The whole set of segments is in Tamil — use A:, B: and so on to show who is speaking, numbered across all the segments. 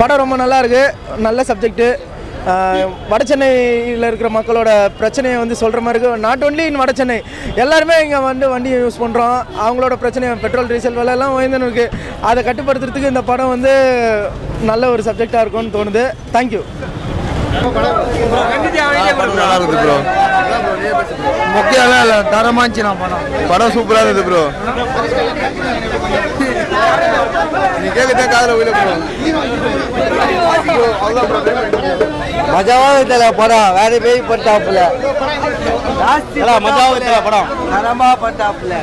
A: படம் ரொம்ப நல்லா இருக்கு நல்ல சப்ஜெக்ட்டு வட சென்னையில் இருக்கிற மக்களோட பிரச்சனையை வந்து சொல்கிற மாதிரி இருக்கு. நாட் ஒன்லி இன் வட சென்னை எல்லாருமே இங்கே வந்து வண்டியை யூஸ் பண்ணுறோம் அவங்களோட பிரச்சனை பெட்ரோல் டீசல் விலையெல்லாம் உயர்ந்துன்னு இருக்கு. அதை கட்டுப்படுத்துறதுக்கு இந்த படம் வந்து நல்ல ஒரு சப்ஜெக்டாக இருக்கும்னு தோணுது. தேங்க்யூ
B: நல்லா இருக்குது ப்ரோ முக்கியம் இல்லை தரமாக இருந்துச்சு நான் படம். படம் சூப்பராக இருக்குது ப்ரோ நீ கேட்கத்தே காதில் ப்ரோ
C: மஜாவாக இருக்கல படம் வேற பேய் பட்டாப்புல. மஜாவாக இருக்கல படம். தரமாக பட்டாப்புல.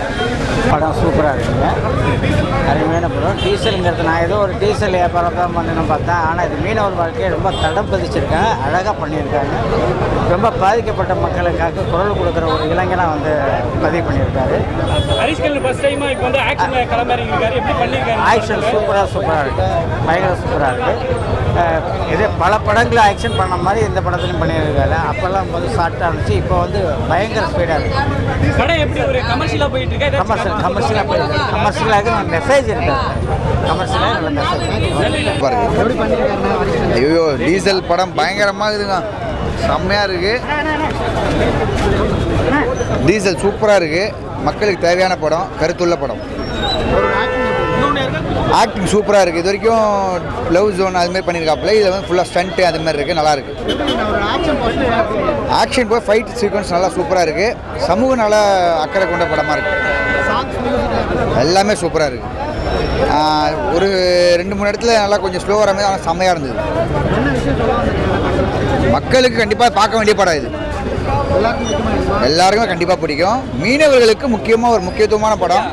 D: படம் சூப்பராக இருக்குங்க. அருமையான படம். டீசலுங்கிறது நான் ஏதோ ஒரு டீசல் வியாபாரம் தான் பண்ணணும் பார்த்தேன். ஆனால் இது மீனவர் வாழ்க்கையை ரொம்ப தடம் பதிச்சிருக்காங்க அழகாக பண்ணியிருக்காங்க. ரொம்ப பாதிக்கப்பட்ட மக்களுக்காக குரல் கொடுக்குற ஒரு இளைஞனாக வந்து பதிவு பண்ணியிருக்காரு.
E: ஹரிஷ்கல் ஃபர்ஸ்ட் டைமா இப்போ வந்து ஆக்ஷன்ல கிளம்பிருக்காரு எப்படி பண்ணிருக்காரு
D: ஆக்ஷன் சூப்பராக சூப்பராக இருக்கு. பயங்கர சூப்பராக இருக்கு. அஹ் இது பல படங்களில் ஆக்ஷன் பண்ண மாதிரி இந்த படத்துலையும் பண்ணியிருக்காரு அப்போல்லாம் வந்து ஷார்ட்டாக இருந்துச்சு. இப்போ வந்து பயங்கர ஸ்பீடாக இருக்கு.
E: படம் எப்படி ஒரு கமர்ஷியலா போயிட்டு இருக்கா? ஏதாச்சும்
D: கமர்ஷியல் கமர்ஷியலாக கமர்ஷியலாக மெசேஜ் இருக்கு. கமர்ஷியலாக நல்ல மெசேஜ்
B: பாருங்க. ஐயோ டீசல் படம் பயங்கரமாக இருக்குதுங்க. செம்மையாக இருக்கு. டீசல் சூப்பராக இருக்கு. மக்களுக்கு தேவையான படம் கருத்துள்ள படம். ஆக்டிங் சூப்பராக இருக்குது இது வரைக்கும் லவ் ஜோன் அதுமாரி பண்ணியிருக்காப்புல இதில் வந்து ஃபுல்லாக ஸ்டண்ட்டு அது மாதிரி இருக்குது நல்லா இருக்கு. ஆக்ஷன் போய் ஃபைட் சீக்வன்ஸ் நல்லா சூப்பராக இருக்குது சமூக நல்ல அக்கறை கொண்ட படமாக இருக்குது எல்லாமே சூப்பராக இருக்குது ஒரு ரெண்டு மூணு இடத்துல நல்லா கொஞ்சம் ஸ்லோவாக இருந்தது ஆனால் செம்மையாக இருந்தது. மக்களுக்கு கண்டிப்பாக பார்க்க வேண்டிய படம் இது. எல்லாருக்குமே கண்டிப்பாக பிடிக்கும். மீனவர்களுக்கு முக்கியமாக ஒரு முக்கியத்துவமான படம்.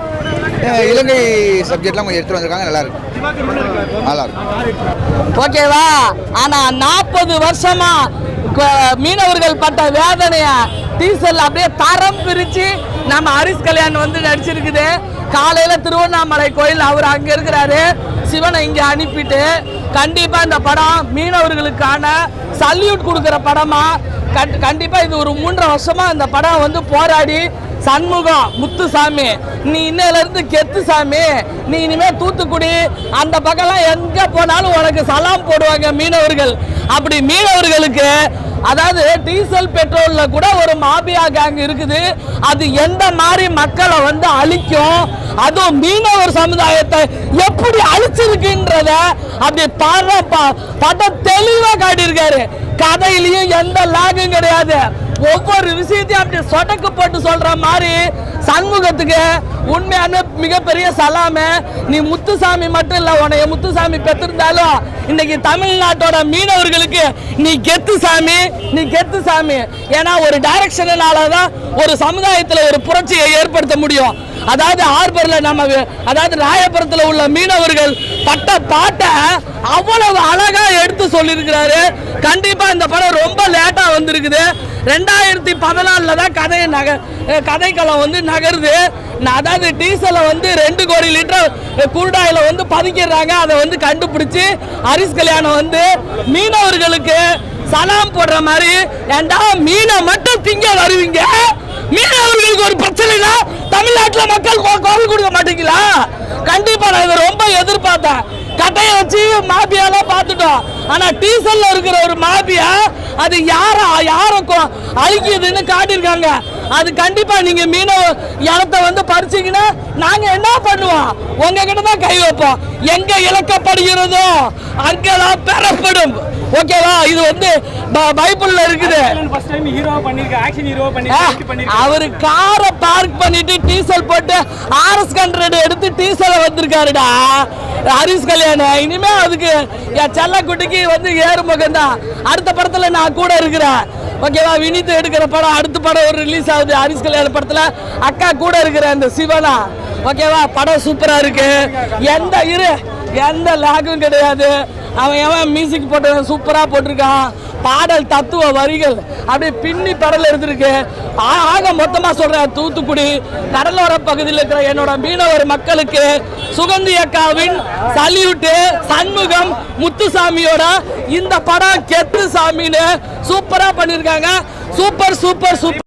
B: இலங்கை சப்ஜெக்ட்லாம் கொஞ்சம் எடுத்துகிட்டு வந்திருக்காங்க நல்லா இருக்கு நல்லா இருக்கு
F: ஓகேவா? ஆனா நாற்பது வருஷமா மீனவர்கள் பட்ட வேதனைய டீசல் அப்படியே தரம் பிரிச்சு நம்ம ஹரிஸ் கல்யாண் வந்து நடிச்சிருக்குது. காலையில திருவண்ணாமலை கோயில் அவர் அங்க இருக்கிறாரு. சிவனை இங்க அனுப்பிட்டு கண்டிப்பா இந்த படம் மீனவர்களுக்கான சல்யூட் கொடுக்குற படமா. கண்- கண்டிப்பா இது ஒரு மூன்றரை வருஷமா இந்த படம் வந்து போராடி சண்முகம் முத்துசாமி நீ இன்னிலிருந்து கெத்து சாமி நீ இனிமே தூத்துக்குடி அந்த பக்கம்லாம் எங்க போனாலும் உனக்கு சலாம் போடுவாங்க மீனவர்கள். அப்படி மீனவர்களுக்கு அதாவது டீசல் பெட்ரோல்ல கூட ஒரு மாபியா கேங் இருக்குது. அது எந்த மாதிரி மக்களை வந்து அழிக்கும்? அதுவும் மீனவர் சமுதாயத்தை எப்படி அழிச்சிருக்குன்றத அப்படி பாடுற ப- படம் தெளிவாக காட்டியிருக்காரு. கதையிலையும் எந்த லாகும் கிடையாது. ஒவ்வொரு விஷயத்தையும் அப்படி சொடக்கு போட்டு சொல்ற மாதிரி சண்முகத்துக்கு உண்மையான மிகப்பெரிய சலாம நீ முத்துசாமி மட்டும் இல்ல உனைய முத்துசாமி பெற்றிருந்தாலும் இன்னைக்கு தமிழ்நாட்டோட மீனவர்களுக்கு நீ கெத்து சாமி நீ கெத்து சாமி. ஏன்னா ஒரு டைரக்ஷனால தான் ஒரு சமுதாயத்துல ஒரு புரட்சியை ஏற்படுத்த முடியும். அதாவது ஹார்பரில் நம்ம அதாவது ராயபுரத்தில் உள்ள மீனவர்கள் பட்ட பாட்டை அவ்வளவு அழகாக எடுத்து சொல்லியிருக்கிறாரு. கண்டிப்பாக இந்த படம் ரொம்ப லேட்டாக வந்திருக்குது. ரெண்டாயிரத்தி பதினாலில் தான் கதை நக கதைக்களம் வந்து நகருது. நான் அதாவது டீசலை வந்து ரெண்டு கோடி லிட்டர் குருடாயில் வந்து பதுக்கிடுறாங்க. அதை வந்து கண்டுபிடிச்சி ஹரிஸ் கல்யாணம் வந்து மீனவர்களுக்கு சலாம் போடுற மாதிரி ஏண்டா மீனை மட்டும் திங்க வருவீங்க? மீனவர்களுக்கு ஒரு பிரச்சனைனா தமிழ்நாட்டில் மக்கள் கொ- குரல் கொடுக்க மாட்டீங்களா கண்டிப்பா நான் இதை ரொம்ப எதிர்பார்த்தேன். கட்டையை வச்சு மாபியாலாம் பார்த்துட்டோம். ஆனா டீசல்ல இருக்கிற ஒரு மாபியா அது யார யார அழிக்குதுன்னு காட்டியிருக்காங்க. அது கண்டிப்பா நீங்க மீனவ இடத்தை வந்து பறிச்சீங்கன்னா நாங்க என்ன பண்ணுவோம்? உங்ககிட்ட தான் கை வைப்போம். எங்க இழக்கப்படுகிறதோ அங்கெல்லாம் பெறப்படும். ஓகேவா? இது வந்து பைபிள்ல இருக்குது. அவரு காரை பார்க் பண்ணிட்டு டீசல் போட்டு ஆர்எஸ் ஹண்ட்ரட் எடுத்து டீசல் வந்திருக்காருடா. ஹரிஸ் கல்யாணம். இனிமே அதுக்கு என் செல்லக்குட்டிக்கு வந்து ஏறு முகம் தான் அடுத்த படத்துல நான் கூட இருக்கிறேன். ஓகேவா வினித் எடுக்கிற படம் அடுத்த படம் ஒரு ரிலீஸ் ஆகுது ஹரிஸ் கல்யாண படத்தில். அக்கா கூட இருக்கிற அந்த சிவனா. ஓகேவா படம் சூப்பராக இருக்கு. எந்த இரு எந்த லாகும் கிடையாது. அவன் எவன் மியூசிக் போட்டவன் சூப்பரா போட்டிருக்கான். பாடல் தத்துவ வரிகள் அப்படியே பின்னி படல் எடுத்திருக்கு. ஆக மொத்தமா சொல்கிறேன் தூத்துக்குடி கடலோர பகுதியில் இருக்கிற என்னோட மீனவர் மக்களுக்கு சுகந்தி அக்காவின் சல்யூட்டு சண்முகம் முத்துசாமியோட இந்த படம் கெத்து சாமின்னு சூப்பரா பண்ணியிருக்காங்க. Super super super.